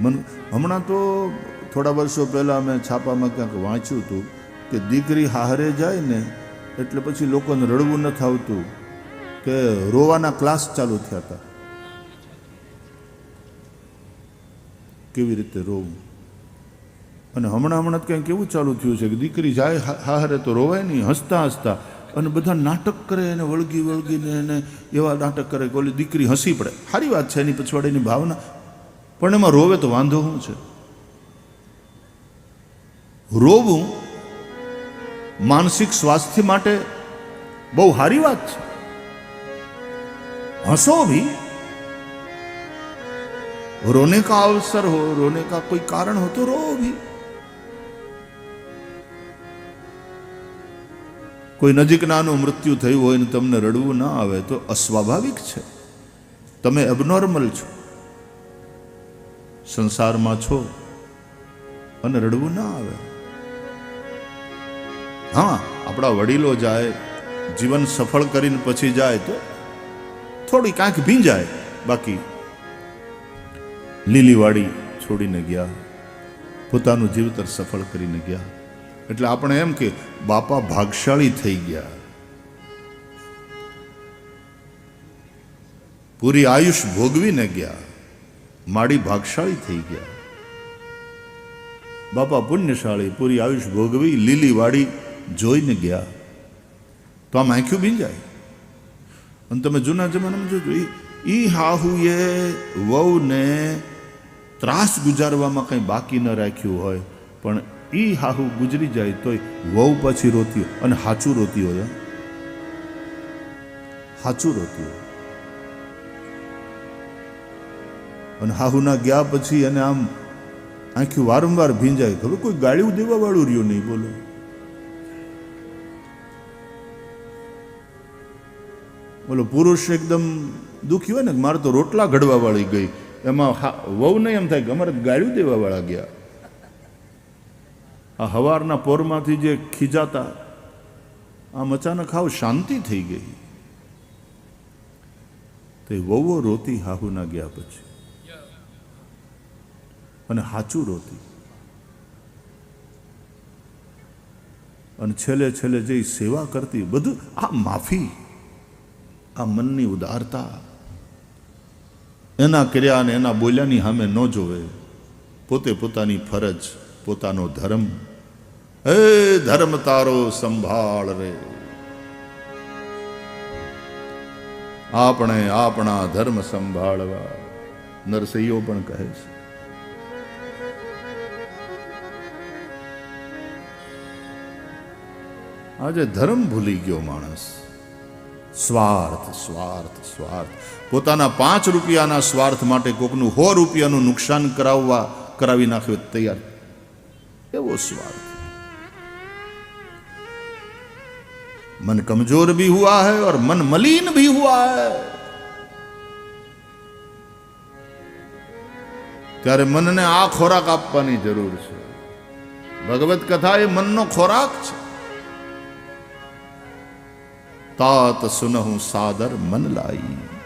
મન હમણાં તો થોડા વર્ષો પહેલાં મેં છાપામાં ક્યાંક વાંચ્યું હતું કે દીકરી હારે જાય ને એટલે પછી લોકોને રડવું નથી આવતું કે રોવાના ક્લાસ ચાલુ થયા હતા. કેવી રીતે રોવું? અને હમણાં હમણાં કંઈક કેવું ચાલુ થયું છે કે દીકરી જાય હારે તો રોવાય નહીં, હસતા હસતા અને બધા નાટક કરે એને વળગી વળગીને એને એવા નાટક કરે કે ઓલી દીકરી હસી પડે. સારી વાત છે, એની પછવાડીની ભાવના પણ એમાં રોવે તો વાંધો શું છે? રોવું માનસિક સ્વાસ્થ્ય માટે બહુ સારી વાત છે. હસો ભી રોને કા અવસર હો, રોને કા કોઈ કારણ હો તો રો ભી કોઈ નજીકનાનું મૃત્યુ થયું હોય ને તમને રડવું ના આવે તો અસ્વાભાવિક છે. તમે એબનોર્મલ છો. સંસારમાં છો અને રડવું ના આવે. હા, આપણા વડીલો જાય, જીવન સફળ કરીને પછી જાય તો થોડી કાંઈક ભીંજાય. બાકી લીલીવાડી છોડીને ગયા, પોતાનું જીવતર સફળ કરીને ગયા. એટલે આપણે એમ કે બાપા ભાગશાળી થઈ ગયા. પૂરી આયુષ ભોગવીને ગયા. માડી ભાગશાળી થઈ ગયા. બાપા પુણ્યશાળી, પૂરી આયુષ ભોગવી, લીલી વાડી જોઈને ગયા. તો આમ આંખ્યું ભીંજાય અને તમે જૂના જમાનામાં જોજો, ઈ હાહુએ વહુને ત્રાસ ગુજારવામાં કંઈ બાકી ન રાખ્યું હોય, પણ ઈ હાહુ ગુજરી જાય તોય વહુ પછી રોતી અને હાચું રોતી હોય. હાચું રોતી હોય. અને હાહુના ગયા પછી અને આમ આંખી વારંવાર ભીંજાય. ખબર કોઈ ગાળ્યું દેવા વાળું રહ્યું નહીં, બોલો. બોલો, પુરુષ એકદમ દુખી હોય ને મારે તો રોટલા ઘડવા વાળી ગઈ. એમાં હા- વહુ નહીં એમ થાય કે અમારે ગાળ્યું દેવા વાળા ગયા. આ હવારના પોરમાંથી જે ખીજાતા, આમ અચાનક હાવ શાંતિ થઈ ગઈ. તે વહુઓ રોતી હાહુના ગયા પછી. અને સાચું રોતી. અને છેલ્લે છેલ્લે જે સેવા કરતી, બધું આ માફી, આ મનની ઉદારતા, એના કર્યા અને એના બોલ્યાની સામે ન જોવે. પોતે પોતાની ફરજ, પોતાનો ધર્મ. હે ધર્મ તારો સંભાળ રે. આપણે આપણા ધર્મ સંભાળવા નરસૈયો પણ કહે છે આજે ધર્મ ભૂલી ગયો માણસ સ્વાર્થ સ્વાર્થ સ્વાર્થ પોતાના પાંચ રૂપિયાના સ્વાર્થ માટે કોકનું સો રૂપિયાનું નુકસાન કરાવવા કરાવી નાખ્યો તૈયાર એવો સ્વાર્થ मन कमजोर भी हुआ है और मन मलिन भी हुआ है ત્યારે મનને આ ખોરાક આપવાની જરૂર છે ભગવત કથા એ મનનો ખોરાક છે તાત સુનહું સાદર મન લાઈ